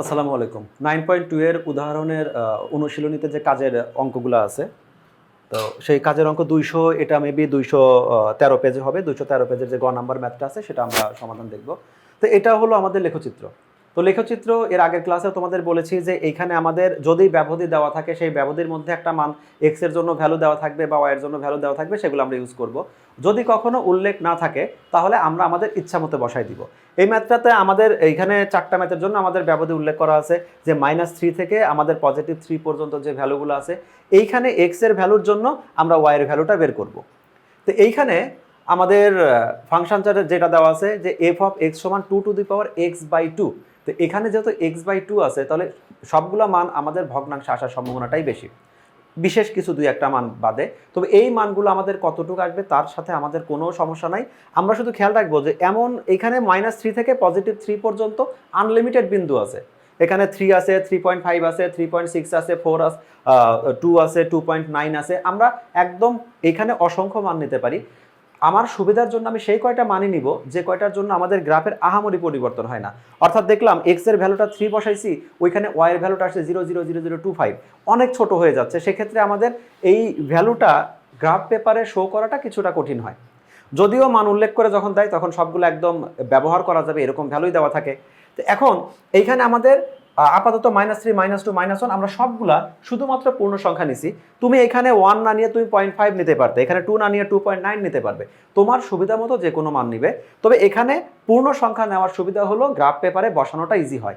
আসসালামু আলাইকুম। Nine point two এর উদাহরণের অনুশীলনীতে যে কাজের অঙ্কগুলো আছে, তো সেই কাজের অঙ্ক দুইশো, এটা মেবি দুইশো তেরো পেজে হবে, দুইশো তেরো পেজের যে গ নাম্বার ম্যাথটা আছে, সেটা আমরা সমাধান দেখব। তো এটা হলো আমাদের লেখচিত্র। তো লেখচিত্র এর আগের ক্লাসে তোমাদের বলেছি যে এইখানে আমাদের যদি ব্যবধি দেওয়া থাকে, সেই ব্যবধির মধ্যে একটা মান এক্সের জন্য ভ্যালু দেওয়া থাকবে বা ওয়াই এর জন্য ভ্যালু দেওয়া থাকবে, সেগুলো আমরা ইউজ করব। যদি কখনো উল্লেখ না থাকে, তাহলে আমরা আমাদের ইচ্ছা মতো বসাই দিব। এই ম্যাথটাতে আমাদের এইখানে চারটা ম্যাথের জন্য আমাদের ব্যবধি উল্লেখ করা আছে, যে মাইনাস থ্রি থেকে আমাদের পজিটিভ থ্রি পর্যন্ত যে ভ্যালুগুলো আছে, এইখানে এক্সের ভ্যালুর জন্য আমরা ওয়াই এর ভ্যালুটা বের করব। তো এইখানে আমাদের ফাংশন চার্টে যেটা দেওয়া আছে, যে এফ অফ এক্স সমান two to the power x by two তো এখানে যেহেতু এক্স বাই টু আছে, তাহলে সবগুলো মান আমাদের ভগ্নাংশে আসার সম্ভাবনাটাই বেশি। বিশেষ কিছু দুই একটা মান বাদে। তবে এই মানগুলো আমাদের কতটুকু আসবে তার সাথে আমাদের কোনো সমস্যা নাই। আমরা শুধু খেয়াল রাখব যে এমন এখানে মাইনাস থ্রি থেকে পজিটিভ থ্রি পর্যন্ত আনলিমিটেড বিন্দু আছে। এখানে থ্রি আছে থ্রি পয়েন্ট ফাইভ আছে থ্রি পয়েন্ট সিক্স আছে ফোর আছে টু আছে টু পয়েন্ট নাইন আছে। আমরা একদম এখানে অসংখ্য মান নিতে পারি। আমার সুবিধার জন্য আমি সেই কয়টা মানি নিব, যে কয়টার জন্য আমাদের গ্রাফের আহামরি পরিবর্তন হয় না। অর্থাৎ দেখলাম এক্সের ভ্যালুটা থ্রি বসাইছি, ওইখানে ওয়াই এর ভ্যালুটা আসছে zero zero zero zero two five অনেক ছোট হয়ে যাচ্ছে, সেক্ষেত্রে আমাদের এই ভ্যালুটা গ্রাফ পেপারে শো করাটা কিছুটা কঠিন হয়। যদিও মান উল্লেখ করে যখন দেয়, তখন সবগুলো একদম ব্যবহার করা যাবে, এরকম ভ্যালুই দেওয়া থাকে। তো এখন, এইখানে আমাদের আপাতত minus three minus two minus one আমরা সবগুলা শুধুমাত্র পূর্ণ সংখ্যা নিছি। তুমি এখানে ওয়ান না নিয়ে তুমি পয়েন্ট ফাইভ নিতে পারতে, এখানে টু না নিয়ে টু পয়েন্ট নাইন নিতে পারবে। তোমার সুবিধা মতো যে কোনো মান নিবে। তবে এখানে পূর্ণ সংখ্যা নেওয়ার সুবিধা হলো গ্রাফ পেপারে বসানোটা ইজি হয়।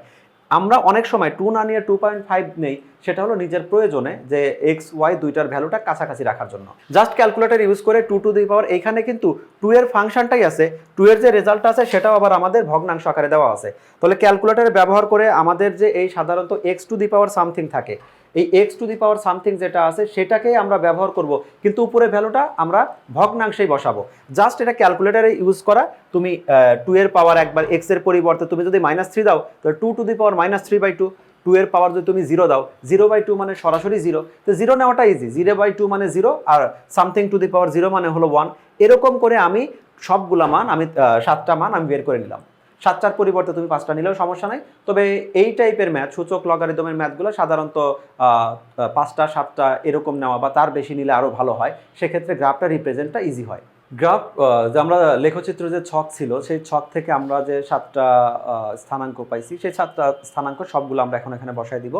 আমরা অনেক সময় টু না নিয়ে টু পয়েন্ট ফাইভ নেই, সেটা হলো নিজের প্রয়োজনে যে এক্স ওয়াই দুইটার ভ্যালুটা কাছাকাছি রাখার জন্য। জাস্ট ক্যালকুলেটার ইউজ করে টু টু দি পাওয়ার এইখানে কিন্তু টু এর ফাংশনটাই আছে টু এর যে রেজাল্ট আছে, সেটাও আবার আমাদের ভগ্নাংশ আকারে দেওয়া আছে। তাহলে ক্যালকুলেটার ব্যবহার করে আমাদের যে এই সাধারণত x to the power something থাকে এই x to the power something যেটা আছে, সেটাকেই আমরা ব্যবহার করব। কিন্তু উপরে ভ্যালুটা আমরা ভগ্নাংশেই বসাবো। জাস্ট এটা ক্যালকুলেটারে ইউজ করা। তুমি টু এর পাওয়ার একবার এক্সের পরিবর্তে তুমি যদি মাইনাস থ্রি দাও, তাহলে two to the power minus three by two to এর পাওয়ার যদি তুমি জিরো দাও জিরো বাই টু মানে সরাসরি জিরো তো জিরো নেওয়াটা ইজি জিরো বাই টু মানে zero R something to the power zero মানে হলো ওয়ান এরকম করে আমি সবগুলা মান, আমি সাতটা মান আমি বের করে নিলাম। সাতটার পরিবর্তে তুমি পাঁচটা নিলেও সমস্যা নাই। তবে এই টাইপের ম্যাথ সূচক লগারিদমের ম্যাথগুলো সাধারণত পাঁচটা, সাতটা এরকম নেওয়া বা তার বেশি নিলে আরও ভালো হয়। সেক্ষেত্রে গ্রাফটা রিপ্রেজেন্টটা ইজি হয়। গ্রাফ যে আমরা লেখচিত্র যে ছক ছিল, সেই ছক থেকে আমরা যে সাতটা স্থানাঙ্ক পাইছি, সেই সাতটা স্থানাঙ্ক সবগুলো আমরা এখন এখানে বসাই দিব।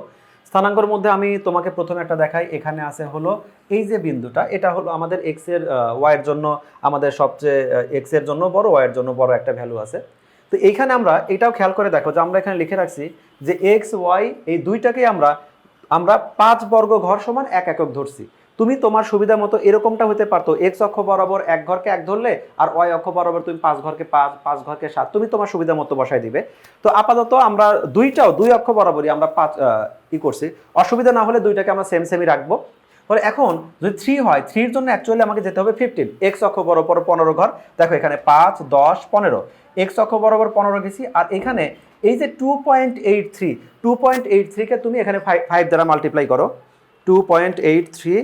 স্থানাঙ্কর মধ্যে আমি তোমাকে প্রথমে একটা দেখাই। এখানে আছে হলো, এই যে বিন্দুটা, এটা হলো আমাদের এক্সের ওয়াই জন্য আমাদের সবচেয়ে এক্সের জন্য বড় ওয়াই এর জন্য বড় একটা ভ্যালু আছে। তো এইখানে আমরা এটাও খেয়াল করে দেখো যে আমরা এখানে লিখে রাখছি যে এক্স ওয়াই এই দুইটাকেই আমরা আমরা পাঁচ বর্গ ঘর সমান এক একক ধরছি। তুমি তোমার সুবিধা মতো এরকমটা হতে পারতো এক্স অক্ষ বরাবর এক ঘরকে এক ধরলে আর ওয়াই অক্ষ বরাবর তুমি পাঁচ ঘরকে পাঁচ পাঁচ ঘরকে সাত, তুমি তোমার সুবিধা মতো বসাই দিবে। তো আপাতত আমরা দুইটাও, দুই অক্ষ বরাবরই আমরা পাঁচ ই করছি। অসুবিধা না হলে দুইটাকে আমরা সেম সেমই রাখব। তাহলে এখন যদি থ্রি হয় থ্রির জন্য অ্যাকচুয়ালি আমাকে যেতে হবে ফিফটিন এক্স অক্ষ বরাবর পনেরো ঘর। দেখো এখানে পাঁচ, দশ, পনেরো। এক্স অক্ষ বরাবর পনেরো গেছি। আর এখানে এই যে two point eight three two point eight থ্রিকে তুমি এখানে ফাইভ ফাইভ দ্বারা মাল্টিপ্লাই করো। Two point eight three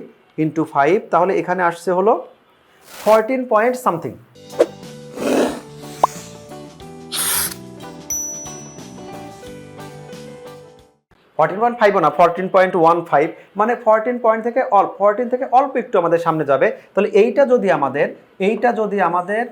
into five তাহলে এখানে আসছে হলো fourteen point something fourteen point five না ফরটিন পয়েন্ট ওয়ান ফাইভ মানে ফরটিন পয়েন্ট থেকে অল ফরটিন থেকে অল্প একটু আমাদের সামনে যাবে। তাহলে এইটা যদি আমাদের, এইটা যদি আমাদের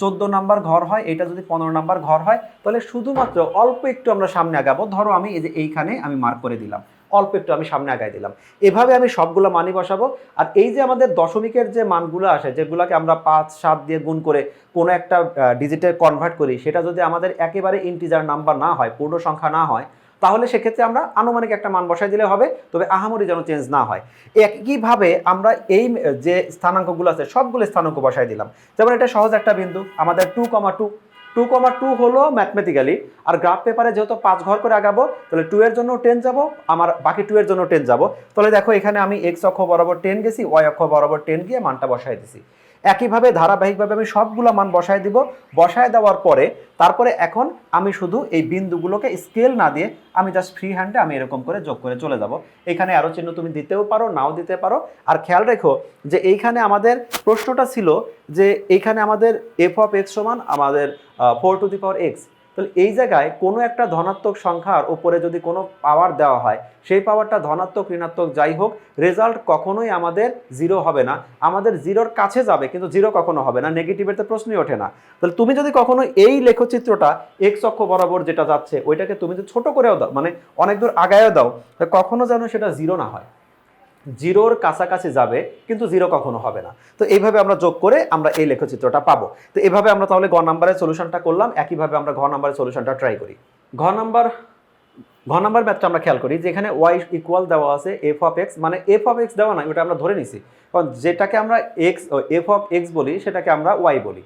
চোদ্দ নাম্বার ঘর হয়, এইটা যদি পনেরো নাম্বার ঘর হয়, তাহলে শুধুমাত্র অল্প একটু আমরা সামনে আগাবো। ধরো আমি এই যে এইখানে আমি মার্ক করে দিলাম। অল্প একটু আমি সামনে আগাই দিলাম। এভাবে আমি সবগুলো মানই বসাবো। আর এই যে আমাদের দশমিকের যে মানগুলো আসে, যেগুলোকে আমরা পাঁচ, সাত দিয়ে গুণ করে কোনো একটা ডিজিটে কনভার্ট করি, সেটা যদি আমাদের একেবারে ইন্টিজার নাম্বার না হয় পূর্ণ সংখ্যা না হয় তাহলে সেক্ষেত্রে আমরা আনুমানিক একটা মান বসাই দিলে হবে, তবে আহামরি যেন চেঞ্জ না হয়। একইভাবে আমরা এই, যে স্থানাঙ্কগুলো আছে, সবগুলো স্থানাঙ্ক বসাই দিলাম। যেমন এটা সহজ একটা বিন্দু, আমাদের two comma two two comma two হলো ম্যাথমেটিক্যালি আর গ্রাফ পেপারে যেহেতু পাঁচ ঘর করে আগাবো, তাহলে টু এর জন্য টেন যাব, আমার বাকি টু এর জন্য টেন যাব। তাহলে দেখো এখানে আমি এক্স অক্ষ বরাবর টেন গেছি ওয়াই অক্ষ বরাবর টেন গিয়ে মানটা বসাই দিছি। একইভাবে ধারাবাহিকভাবে আমি সবগুলো মান বসায় দিব। বসায় দেওয়ার পরে তারপরে এখন আমি শুধু এই বিন্দুগুলোকে স্কেল না দিয়ে আমি জাস্ট ফ্রি হ্যান্ডে আমি এরকম করে যোগ করে চলে যাব। এখানে আরও চিহ্ন তুমি দিতেও পারো, নাও দিতে পারো। আর খেয়াল রেখো যে এইখানে আমাদের প্রশ্নটা ছিল যে এইখানে আমাদের এফ অফ এক্স সমান আমাদের four to the power x তাহলে এই জায়গায় কোনো একটা ধনাত্মক সংখ্যার ওপরে যদি কোনো পাওয়ার দেওয়া হয়, সেই পাওয়ারটা ধনাত্মক, ঋণাত্মক যাই হোক রেজাল্ট কখনোই আমাদের জিরো হবে না। আমাদের জিরোর কাছে যাবে, কিন্তু জিরো কখনো হবে না। নেগেটিভের তো প্রশ্নই ওঠে না। তাহলে তুমি যদি কখনো এই লেখচিত্রটা এক্স অক্ষ বরাবর যেটা যাচ্ছে, ওইটাকে তুমি যদি ছোট করেও দাও মানে অনেক দূর আগায়ও দাও কখনো যেন সেটা জিরো না হয়। জিরোর কাছাকাছি যাবে, কিন্তু জিরো কখনো হবে না। তো এইভাবে আমরা যোগ করে আমরা এই লেখচিত্রটা পাবো। তো এভাবে আমরা তাহলে ঘ নাম্বারের সলিউশনটা করলাম, একইভাবে আমরা ঘ নাম্বারের সলিউশনটা ট্রাই করি। ঘ নাম্বার ঘ নাম্বার ম্যাথটা আমরা খেয়াল করি, যেখানে ওয়াই ইকুয়াল দেওয়া আছে এফ অফ এক্স মানে এফ অফ এক্স দেওয়া নাই ওটা আমরা ধরে নিছি। কারণ যেটাকে আমরা এক্স এফ অফ এক্স বলি, সেটাকে আমরা ওয়াই বলি।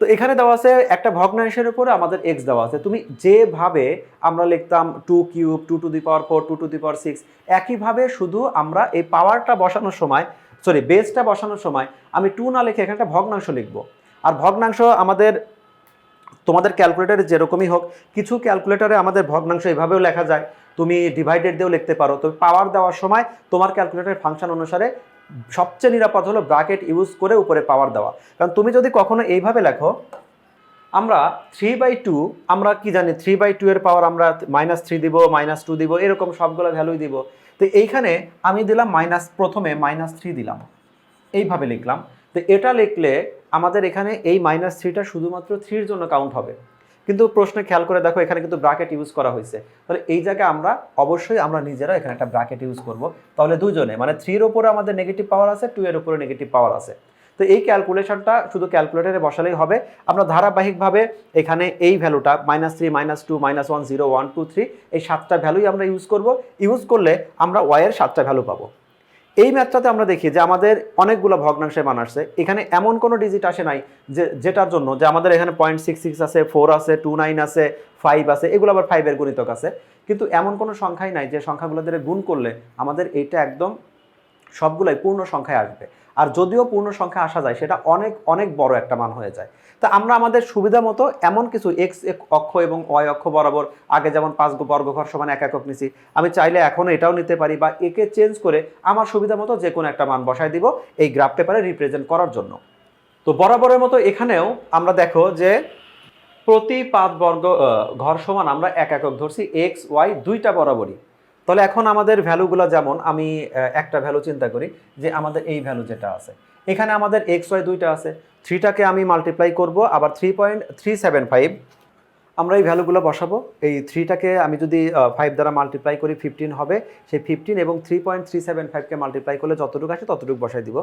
তো এখানে দেওয়া আছে একটা ভগ্নাংশের উপরে আমাদের এক্স দেওয়া আছে। তুমি যেভাবে আমরা লিখতাম two cube two to the power four two to the power six একইভাবে শুধু আমরা এই পাওয়ারটা বসানোর সময় সরি বেসটা বসানোর সময় আমি টু না লিখে এখানে একটা ভগ্নাংশ লিখব। আর ভগ্নাংশ আমাদের, তোমাদের ক্যালকুলেটারে যেরকমই হোক, কিছু ক্যালকুলেটারে আমাদের ভগ্নাংশ এভাবেও লেখা যায়। তুমি ডিভাইডেড দিয়েও লিখতে পারো। তবে পাওয়ার দেওয়ার সময় তোমার ক্যালকুলেটারের ফাংশন অনুসারে সবচেয়ে নিরাপদ হলো ব্র্যাকেট ইউজ করে উপরে পাওয়ার দেওয়া। কারণ তুমি যদি কখনো এইভাবে লেখো, আমরা থ্রি বাই টু আমরা কি জানি থ্রি বাই টু এর পাওয়ার আমরা মাইনাস থ্রি দিব মাইনাস টু দিব, এরকম সবগুলো ভ্যালুই দিব। তো এইখানে আমি দিলাম মাইনাস প্রথমে মাইনাস থ্রি দিলাম। এইভাবে লিখলাম। তো এটা লিখলে আমাদের এখানে এই মাইনাস থ্রিটা শুধুমাত্র থ্রির জন্য কাউন্ট হবে। কিন্তু প্রশ্নে খেয়াল করে দেখো, এখানে কিন্তু ব্র্যাকেট ইউজ করা হয়েছে। তাহলে এই জায়গায় আমরা, অবশ্যই আমরা নিজেরা এখানে একটা ব্র্যাকেট ইউজ করব। তাহলে দুজনে মানে থ্রির ওপরে আমাদের নেগেটিভ পাওয়ার আছে টু এর উপরে নেগেটিভ পাওয়ার আছে। তো এই ক্যালকুলেশনটা শুধু ক্যালকুলেটারে বসালেই হবে। আমরা ধারাবাহিকভাবে এখানে এই ভ্যালুটা minus three minus two minus one zero one two three এই সাতটা ভ্যালুই আমরা ইউজ করব। ইউজ করলে আমরা ওয়াইয়ের সাতটা ভ্যালু পাবো। এই ম্যাথটাতে আমরা দেখি যে আমাদের অনেকগুলো ভগ্নাংশে মান আসছে। এখানে এমন কোনো ডিজিট আসে নাই যে, যেটার জন্য যে আমাদের এখানে পয়েন্ট সিক্স সিক্স আছে ফোর আছে টু নাইন আছে ফাইভ আছে, এগুলো আবার ফাইভের গুণিতক আছে। কিন্তু এমন কোনো সংখ্যাই নাই যে সংখ্যাগুলো গুণ করলে আমাদের এইটা একদম সবগুলাই পূর্ণ সংখ্যায় আসবে। আর যদিও পূর্ণ সংখ্যা আসা যায়, সেটা অনেক অনেক বড় একটা মান হয়ে যায়। তা আমরা আমাদের সুবিধা মতো এমন কিছু এক্স অক্ষ এবং ওয়াই অক্ষ বরাবর আগে যেমন পাঁচ বর্গঘর সমান এক একক নিছি, আমি চাইলে এখন এটাও নিতে পারি বা একে চেঞ্জ করে আমার সুবিধা মতো যে কোনো একটা মান বসায় দিব এই গ্রাফ পেপারে রিপ্রেজেন্ট করার জন্য। তো বরাবরের মতো এখানেও আমরা দেখো যে প্রতি পাঁচ বর্গ ঘর সমান আমরা এক একক ধরছি এক্স ওয়াই দুইটা বরাবরই। তাহলে এখন আমাদের ভ্যালুগুলো যেমন, আমি একটা ভ্যালু চিন্তা করি যে আমাদের এই ভ্যালু যেটা আছে। এখানে আমাদের এক্স ওয়াই দুইটা আছে। থ্রিটাকে আমি মাল্টিপ্লাই করব, আবার three point three seven five আমরা এই ভ্যালুগুলো বসাবো। এই থ্রিটাকে আমি যদি ফাইভ দ্বারা মাল্টিপ্লাই করি ফিফটিন হবে। সেই ফিফটিন এবং থ্রি পয়েন্ট থ্রি সেভেন ফাইভকে মাল্টিপ্লাই করলে যতটুকু আসে ততটুকু বসাই দিব।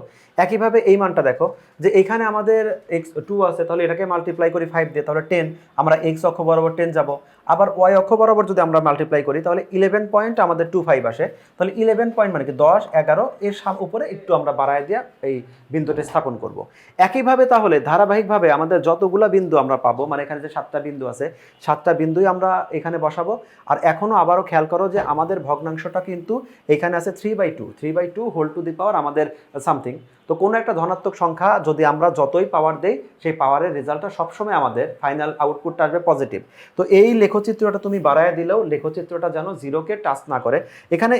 একইভাবে এই মানটা দেখো, যে এখানে আমাদের এক্স টু আছে, তাহলে এটাকে মাল্টিপ্লাই করি ফাইভ দিয়ে, তাহলে টেন আমরা এক্স অক্ষ বরাবর টেন যাব। আবার ওয়াই অক্ষ বরাবর যদি আমরা মাল্টিপ্লাই করি, তাহলে ইলেভেন পয়েন্ট আমাদের টু ফাইভ আসে। তাহলে ইলেভেন পয়েন্ট মানে কি? দশ, এগারো, এর সাম উপরে একটু আমরা বাড়ায় দিয়ে এই বিন্দুটি স্থাপন করব। একইভাবে তাহলে ধারাবাহিকভাবে আমাদের যতগুলা বিন্দু আমরা পাবো মানে এখানে যে সাতটা বিন্দু আছে, সাতটা বিন্দুই আমরা এখানে বসাবো। আর এখনও আবারও খেয়াল করো যে আমাদের ভগ্নাংশটা কিন্তু এখানে আছে three by two three by two whole to the power আমাদের সামথিং তো কোনো একটা ধনাত্মক সংখ্যা যদি আমরা যতই পাওয়ার দেই, সেই পাওয়ারের রেজাল্টটা সবসময় আমাদের ফাইনাল আউটপুটটা আসবে পজিটিভ তো এই লেখচিত্রটা তুমি বাড়ায় দিলেও লেখচিত্রটা যেন জিরোকে টাচ না করে। এখানে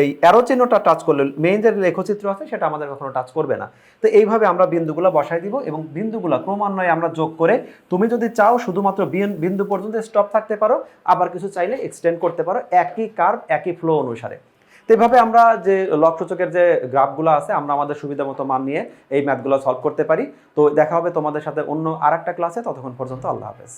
এই অ্যারো চিহ্নটা টাচ করলে মেইন যে লেখচিত্র আছে, সেটা আমাদের কখনো টাচ করবে না। তো এইভাবে আমরা বিন্দুগুলো বসাই দিব এবং বিন্দুগুলো ক্রমান্বয়ে আমরা যোগ করে তুমি যদি চাও শুধুমাত্র বিন্দু পর্যন্ত স্টপ থাকতে পারো, আবার কিছু চাইলে এক্সটেন্ড করতে পারো একই কার্ভ একই ফ্লো অনুসারে। তো এভাবে আমরা যে লক্ষ্যচকের যে গ্রাফগুলো আছে, আমরা আমাদের সুবিধা মতো মান নিয়ে এই ম্যাথগুলো সলভ করতে পারি। তো দেখা হবে তোমাদের সাথে অন্য আর একটা ক্লাসে ততক্ষণ পর্যন্ত আল্লাহ হাফেজ।